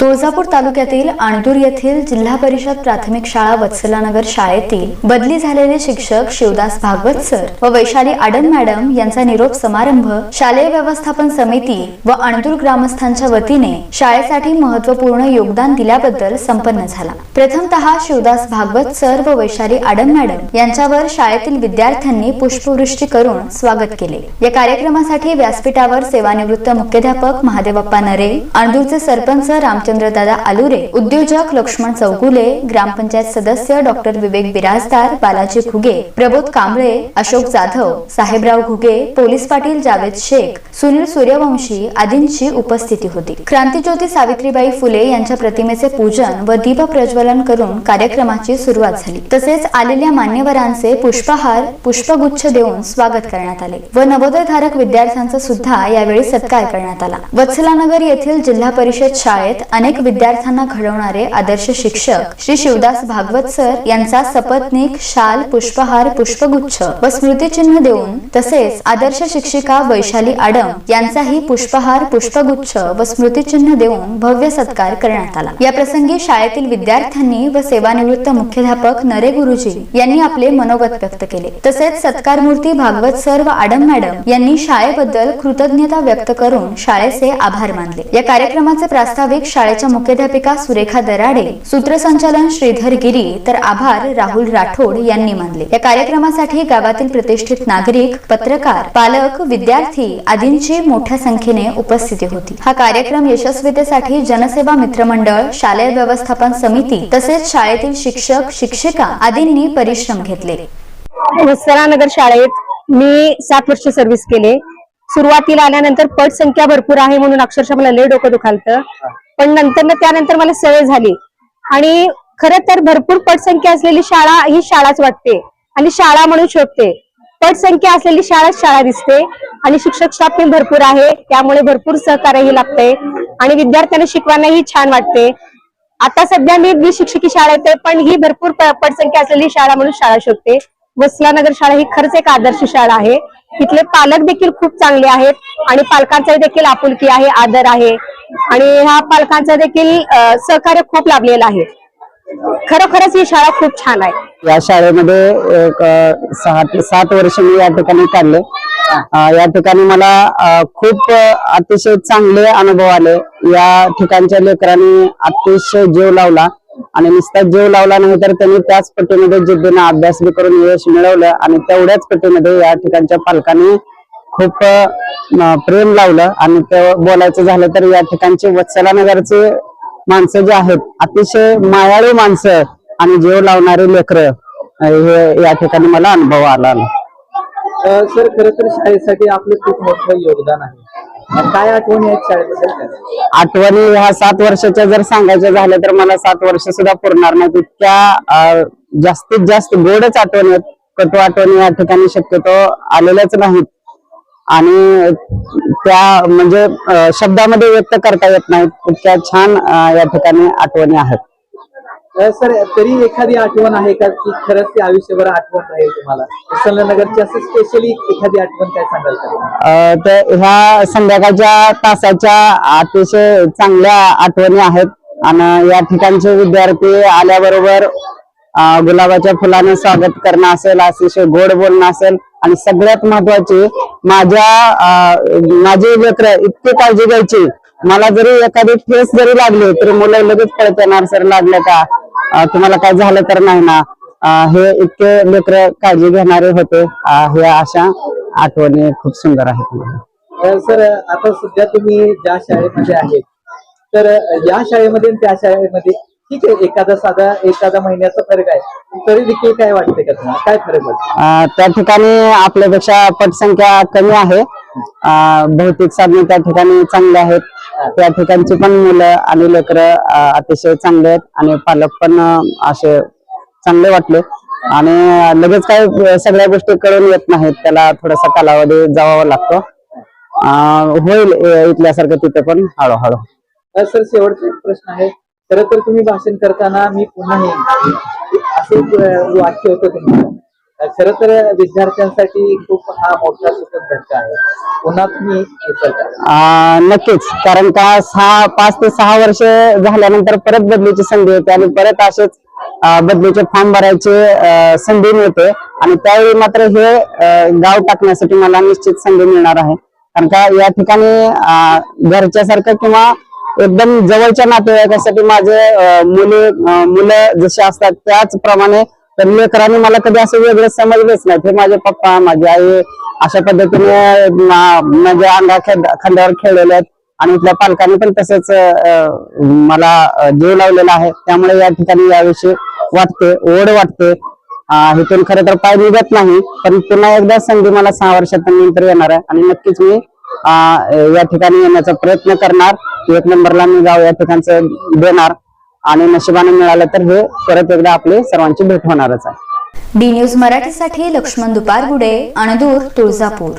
तुळजापूर तालुक्यातील आणदूर येथील जिल्हा परिषद प्राथमिक शाळा वत्सलानगर शाळेतील बदली झालेले शिक्षक शिवदास भागवत सर व वैशाली आडन मॅडम यांचा निरोप समारंभ शालेय व्यवस्थापन समिती व आणदूर ग्रामस्थांच्या वतीने शाळेसाठी महत्त्वपूर्ण योगदान दिल्याबद्दल संपन्न झाला. प्रथमतः शिवदास भागवत सर व वैशाली आडम मॅडम यांच्यावर शाळेतील विद्यार्थ्यांनी पुष्पवृष्टी करून स्वागत केले. या कार्यक्रमासाठी व्यासपीठावर सेवानिवृत्त मुख्याध्यापक महादेवप्पा नरे आणदूरचे सरपंच रामचंद्र रामचंद्रदादा आलुरे उद्योजक लक्ष्मण चौगुले ग्रामपंचायत सदस्य डॉक्टर विवेक बिराजदार बालाजी घुगे प्रबोध कांबळे अशोक जाधव साहेबराव घुगे पोलीस पाटील जावेद शेख सुनील सूर्यवंशी आदींची उपस्थिती होती. क्रांतीज्योती सावित्रीबाई फुले यांच्या प्रतिमेचे पूजन व दीप प्रज्वलन करून कार्यक्रमाची सुरुवात झाली. तसेच आलेल्या मान्यवरांचे पुष्पहार पुष्पगुच्छ देऊन स्वागत करण्यात आले व नवोदयधारक विद्यार्थ्यांचा सुद्धा यावेळी सत्कार करण्यात आला. वत्सलानगर येथील जिल्हा परिषद शाळेत अनेक विद्यार्थ्यांना घडवणारे आदर्श शिक्षक श्री शिवदास भागवत सर यांचा सपत्नीक शाल पुष्पहार पुष्पगुच्छ व स्मृतिचिन्ह देऊन तसेच आदर्श शिक्षिका वैशाली आडम यांचाही पुष्पहार पुष्पगुच्छ व स्मृतिचिन्ह देऊन भव्य सत्कार करण्यात आला. या प्रसंगी शाळेतील विद्यार्थ्यांनी व सेवानिवृत्त मुख्याध्यापक नरे गुरुजी यांनी आपले मनोगत व्यक्त केले. तसेच सत्कार मूर्ती भागवत सर व आडम मॅडम यांनी शाळेबद्दल कृतज्ञता व्यक्त करून शाळेचे आभार मानले. या कार्यक्रमाचे प्रास्ताविक शाळे शाळेच्या मुख्याध्यापिका सुरेखा दराडे सूत्रसंचालन श्रीधर गिरी तर आभार राहुल राठोड यांनी मानले. या कार्यक्रमासाठी गावातील प्रतिष्ठित नागरिक पत्रकार पालक विद्यार्थी आदींची मोठ्या संख्येने उपस्थिती होती. हा कार्यक्रम यशस्वीतेसाठी जनसेवा मित्रमंडळ शालेय व्यवस्थापन समिती तसेच शाळेतील शिक्षक शिक्षिका आदींनी परिश्रम घेतले. नगर शाळेत मी सात वर्ष सर्व्हिस केले. सुरुवातीला आल्यानंतर पट संख्या भरपूर आहे म्हणून अक्षरशः मला लय डोकं दुखालतं. पण नंतर त्यानंतर मला सवय झाली. आणि खरं तर भरपूर पटसंख्या असलेली शाळा ही शाळाच वाटते. आणि शाळा म्हणून शोधते. पटसंख्या असलेली शाळाच शाळा दिसते. आणि शिक्षक स्टाफ पण भरपूर आहे. त्यामुळे भरपूर सहकार्यही लागते. आणि विद्यार्थ्यांना शिकवायलाही छान वाटते. आता सध्या मी मी शिक्षकी शाळा आहे पण ही भरपूर पटसंख्या असलेली शाळा म्हणून शाळा शोधते. वसलानगर शाळा ही खरंच एक आदर्श शाळा आहे. तिथले पालक देखील खूप चांगले आहेत. आणि पालकांचा देखील आपुलकी आहे आदर आहे. आणि ह्या पालकांचा देखील सहकार्य खूप लाभलेलं आहे. खरोखरच ही शाळा खूप छान आहे. या शाळेमध्ये एक सहा ते सात वर्ष मी या ठिकाणी काढले. या ठिकाणी मला खूप अतिशय चांगले अनुभव आले. या ठिकाणच्या लेकरांनी अतिशय जीव लावला. आणि नुसता जीव लावला नाही तर त्यांनी त्याच पट्टीमध्ये जिद्दीनं अभ्यास बी करून यश मिळवलं. आणि तेवढ्याच पट्टीमध्ये या ठिकाणच्या पालकांनी खूप प्रेम लावलं आणि ते बोलायचं झालं तर या ठिकाणचे वत्सलानगरचे माणसं जे आहेत अतिशय मायाळू माणसं आणि जीव लावणारे लेकरं हे या ठिकाणी मला अनुभव आला. सर खर तर शाळेसाठी आपलं खूप मोठं योगदान आहे. काय आठवणी आहेत शाळेबद्दल? आठवणी ह्या सात वर्षाच्या जर सांगायच्या झाल्या तर मला सात वर्ष सुद्धा पुरणार नाहीत. इतक्या जास्तीत जास्त गोडच आठवणी आहेत. कटू आठवणी या ठिकाणी शक्यतो आलेल्याच नाहीत. आणि त्या म्हणजे शब्दामध्ये व्यक्त करता येत नाहीत. इतक्या छान या ठिकाणी आठवणी आहेत. सर तरी एखादी आठवण आहे का की खरंच ती आयुष्यभर आठवण राहील तुम्हाला? नगरची असं स्पेशली एखादी आठवण काय सांगाल तर ह्या संध्याकाळच्या तासाच्या अतिशय चांगल्या आठवणी आहेत. आणि या ठिकाणचे विद्यार्थी आल्याबरोबर गुलाबाच्या फुलाने स्वागत करणं असेल अतिशय गोड बोलणं असेल आणि सगळ्यात महत्वाची माझ्या माझे माझी इतके इतकी काळजी घ्यायची. मला जरी एखादी ठेस जरी लागली तरी मुलं लगेच कळत येणार सर लागलं का? तुम्हाला काय झालं तर नाही ना? हे इतके लेकर काळजी घेणारे होते. हे अशा आठवणी खूप सुंदर आहेत सर आता सध्या तुम्ही ज्या शाळेमध्ये आहेत तर या शाळेमध्ये त्या शाळेमध्ये ठीक आहे एखादा साधा एखादा महिन्याचा फरक आहे. तरी देखील काय वाटते का तुम्हाला? काय फरक वाटतं अ, त्या ठिकाणी आपल्यापेक्षा पटसंख्या कमी आहे. अ, भौतिक साधने त्या ठिकाणी चांगले आहेत. त्या ठिकाणची पण मुलं आणि लेकरं अ, अतिशय चांगले आहेत आणि पालक पण अ, असे चांगले वाटले. आणि लगेच काही सगळ्या गोष्टी कळून येत नाहीत. त्याला थोडासा कालावधी जावा लागतो. अ, होईल अ, इथल्यासारखं तिथे पण हळूहळू. अ, सर शेवटचा एक प्रश्न आहे. खरं तर तुम्ही भाषण करताना मी पुन्हा येईन असं वाक्य होतं तुमचं. खर तर विद्यार्थ्यांसाठी खूप हा मोठा सुखद आहे. पुन्हा तुम्ही नक्कीच. कारण का सहा पाच ते सहा वर्ष झाल्यानंतर परत बदलीची संधी होते आणि परत असेच बदलीचे फॉर्म भरायचे संधी मिळते. आणि त्यावेळी मात्र हे गाव टाकण्यासाठी मला निश्चित संधी मिळणार आहे. कारण का या ठिकाणी घरच्यासारखं किंवा एकदम जवळच्या नातेवाईकासाठी माझे मुले मुलं जसे असतात त्याचप्रमाणे तर लेकरांनी मला कधी असं वेगळं समजलंच नाही. हे माझे पप्पा माझी आई अशा पद्धतीने म्हणजे अंगा खेळ- खांद्यावर खेळलेले आहेत. आणि इथल्या पालकांनी पण तसंच मला जीव लावलेला आहे. त्यामुळे या ठिकाणी याविषयी वाटते ओढ वाटते. इथून खरं तर पाय निघत नाही पण पुन्हा एकदा संधी मला सहा वर्षानंतर येणार आहे. आणि नक्कीच मी अ, या ठिकाणी येण्याचा प्रयत्न करणार. एक नंबरला मी गाव या ठिकाणचं देणार आणि नशिबाने मिळालं तर हे परत एकदा आपली सर्वांची भेट होणारच आहे. डी न्यूज मराठीसाठी लक्ष्मण दुपारगुडे अणदूर तुळजापूर.